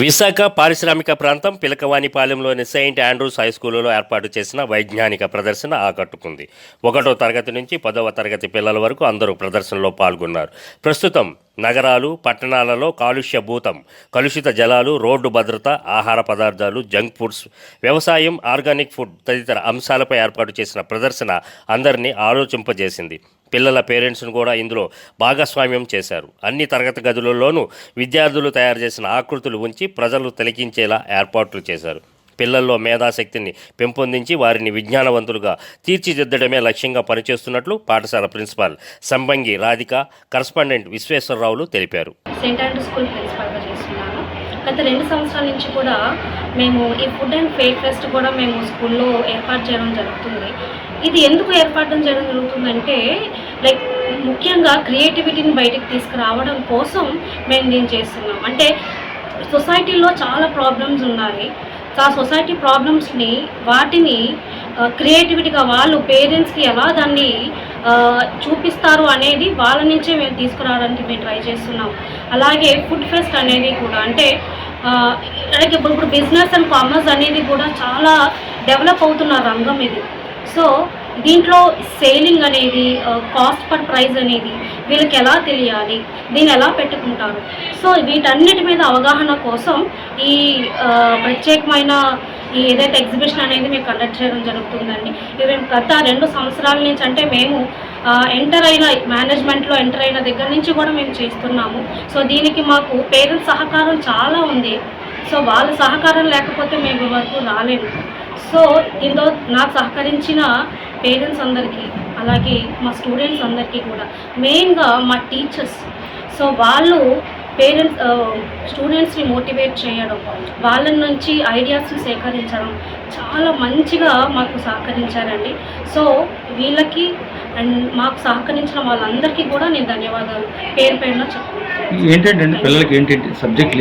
విశాఖ పారిశ్రామిక ప్రాంతం పిలకవాణిపాలెంలోని Saint Andrews high స్కూల్లో ఏర్పాటు చేసిన వైజ్ఞానిక ప్రదర్శన ఆకట్టుకుంది. ఒకటో తరగతి నుంచి పదవ తరగతి పిల్లల వరకు అందరూ ప్రదర్శనలో పాల్గొన్నారు. ప్రస్తుతం నగరాలు పట్టణాలలో కాలుష్య భూతం కలుషిత జలాలు రోడ్డు భద్రత ఆహార పదార్థాలు జంక్ ఫుడ్స్ వ్యవసాయం ఆర్గానిక్ ఫుడ్ తదితర అంశాలపై ఏర్పాటు చేసిన ప్రదర్శన అందరినీ ఆలోచింపజేసింది. పిల్లల పేరెంట్స్ను కూడా ఇందులో భాగస్వామ్యం చేశారు. అన్ని తరగతి గదులలోనూ విద్యార్థులు తయారు చేసిన ఆకృతులు ఉంచి ప్రజలు తిలకించేలా ఏర్పాట్లు చేశారు. పిల్లల్లో మేధాశక్తిని పెంపొందించి వారిని విజ్ఞానవంతులుగా తీర్చిదిద్దడమే లక్ష్యంగా పనిచేస్తున్నట్లు పాఠశాల ప్రిన్సిపాల్ సంబంగి రాధిక కరస్పాండెంట్ విశ్వేశ్వరరావులు తెలిపారు. సెయింట్ స్కూల్ ప్రిన్సిపాల్గా చేస్తున్నాను. గత రెండు సంవత్సరాల నుంచి కూడా మేము ఈ ఫుడ్ అండ్ ఫేట్ ఫెస్ట్ కూడా మేము స్కూల్లో ఏర్పాటు చేయడం జరుగుతుంది. ఇది ఎందుకు ఏర్పాటు చేయడం జరుగుతుందంటే లైక్ ముఖ్యంగా క్రియేటివిటీని బయటకు తీసుకురావడం కోసం మేము దీన్ని చేస్తున్నాం. అంటే సొసైటీలో చాలా ప్రాబ్లమ్స్ ఉన్నాయి. ఆ సొసైటీ ప్రాబ్లమ్స్ని వాటిని క్రియేటివిటీగా వాళ్ళు పేరెంట్స్కి ఎలా దాన్ని చూపిస్తారు అనేది వాళ్ళ నుంచే మేము తీసుకురావడానికి మేము ట్రై చేస్తున్నాం. అలాగే ఫుడ్ ఫెస్ట్ అనేది కూడా అంటే అలాగే ఇప్పుడు ఇప్పుడు బిజినెస్ అండ్ కామర్స్ అనేది కూడా చాలా డెవలప్ అవుతున్న రంగం ఇది. సో దీంట్లో సేలింగ్ అనేది కాస్ట్ పర్ ప్రైస్ అనేది వీళ్ళకి ఎలా తెలియాలి? దీన్ని ఎలా పెట్టుకుంటారు? సో వీటన్నిటి మీద అవగాహన కోసం ఈ ప్రత్యేకమైన ఈ ఏదైతే ఎగ్జిబిషన్ అనేది మేము కండక్ట్ చేయడం జరుగుతుందండి. ఇవి మేము గత రెండు సంవత్సరాల నుంచి అంటే మేము ఎంటర్ అయిన మేనేజ్మెంట్లో ఎంటర్ అయిన దగ్గర నుంచి కూడా మేము చేస్తున్నాము. సో దీనికి మాకు పేరెంట్స్ సహకారం చాలా ఉంది. సో వాళ్ళ సహకారం లేకపోతే మేము వరకు రాలేము సో దీంతో నాకు సహకరించిన పేరెంట్స్ అందరికీ అలాగే మా స్టూడెంట్స్ అందరికీ కూడా. మెయిన్గా మా టీచర్స్ సో వాళ్ళు పేరెంట్స్ స్టూడెంట్స్ని మోటివేట్ చేయడం వాళ్ళ నుంచి ఐడియాస్ని సేకరించడం చాలా మంచిగా మాకు సహకరించారండి. సో వీళ్ళకి అండ్ మాకు సహకరించిన వాళ్ళందరికీ కూడా నేను ధన్యవాదాలు. పేరు పేరున చెప్తాను ఏంటంటే పిల్లలకి ఏంటంటే సబ్జెక్ట్